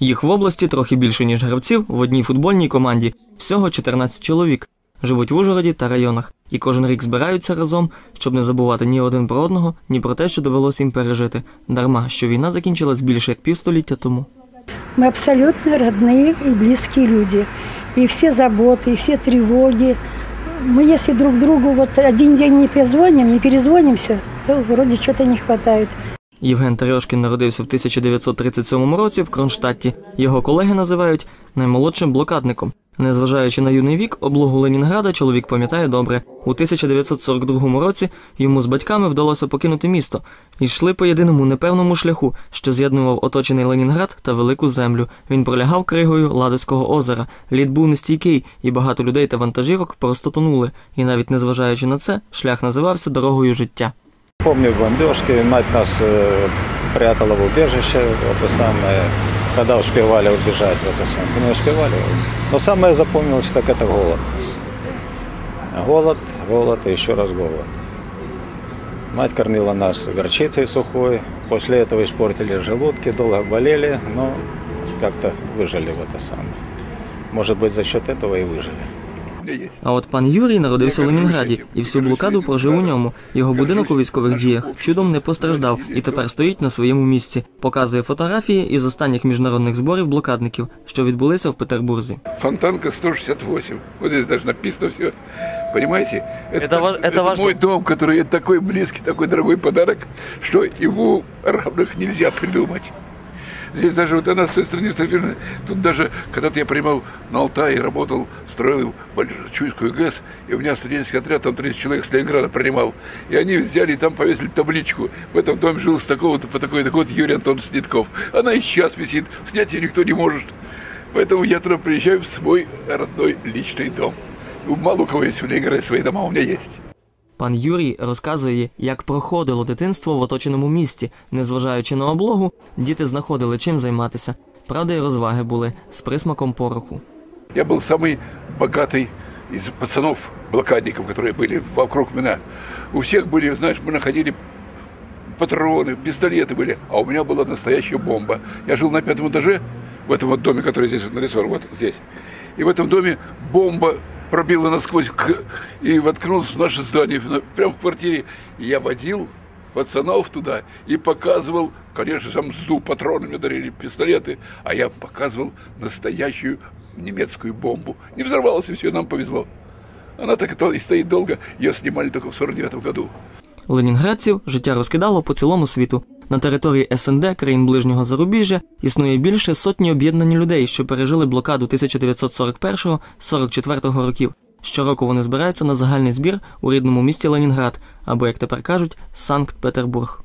Їх в області трохи більше, ніж гравців в одній футбольній команді. Всього 14 чоловік. Живуть в Ужгороді та районах, і кожен рік збираються разом, щоб не забувати ні один про одного, ні про те, що довелося їм пережити. Дарма, що війна закінчилась більше як півстоліття тому. Мы абсолютно родные и близкие люди. И все заботы, и все тревоги. Мы если друг другу вот один день не позвоним, не перезвонимся, то вроде что-то не хватает. Євген Тарьошкін народився в 1937 році в Кронштадті. Його колеги називають наймолодшим блокадником. Незважаючи на юний вік, облогу Ленінграда чоловік пам'ятає добре. У 1942 році йому з батьками вдалося покинути місто і йшли по єдиному непевному шляху, що з'єднував оточений Ленінград та велику землю. Він пролягав кригою Ладоського озера. Лід був нестійкий, і багато людей та вантажівок просто тонули. І навіть незважаючи на це, шлях називався дорогою життя. Помню бомбежки, мать нас э, прятала в убежище, это самое, когда успевали убежать в это самое, не успевали. Но самое запомнилось, так это голод. Голод, голод и еще раз голод. Мать кормила нас горчицей сухой, после этого испортили желудки, долго болели, но как-то выжили в это самое. Может быть, за счет этого и выжили. А от пан Юрій народився в Ленінграді і всю блокаду прожив у ньому. Його будинок у військових діях чудом не постраждав і тепер стоїть на своєму місці. Показує фотографії із останніх міжнародних зборів блокадників, що відбулися в Петербурзі. Фонтанка 168. Вот здесь даже написано все. Понимаете? Это ваш- это ваш мой дом? дом, который такой близкий, такой дорогой подарок, что его равных нельзя придумать. Здесь даже вот она с той стороны сфотографирована. Тут даже когда-то я принимал на Алтае, работал, строил Чуйскую ГЭС, и у меня студенческий отряд, там 30 человек с Ленинграда принимал. И они взяли и там повесили табличку. В этом доме жил с такого-то по такой такой Юрий Антон Снитков. Она и сейчас висит, снять ее никто не может. Поэтому я туда приезжаю в свой родной личный дом. Мало у кого есть в Ленинграде свои дома, у меня есть. Пан Юрій розказує, як проходило дитинство в оточеному місті. Незважаючи на облогу, діти знаходили чим займатися. Правда, і розваги були з присмаком пороху. Я был самый богатый из пацанов, блокадников, которые были вокруг меня. У всех были, знаешь, мы находили патроны, пистолеты были, а у меня была настоящая бомба. Я жил на пятом этаже, в этом вот доме, который здесь вот нарисован, вот здесь. И в этом доме бомба пробила насквозь к- и воткнулась в наше здание, в- прямо в квартире. И я водил пацанов туда и показывал, конечно, сам сду патроны мне дарили, пистолеты, а я показывал настоящую немецкую бомбу. Не взорвалась, и все, нам повезло. Она так и то- и стоит долго, ее снимали только в 49 году. Ленінградців життя розкидало по цілому світу. На території СНД країн ближнього зарубіжжя існує більше сотні об'єднані людей, що пережили блокаду 1941-44 років. Щороку вони збираються на загальний збір у рідному місті Ленінград, або, як тепер кажуть, Санкт-Петербург.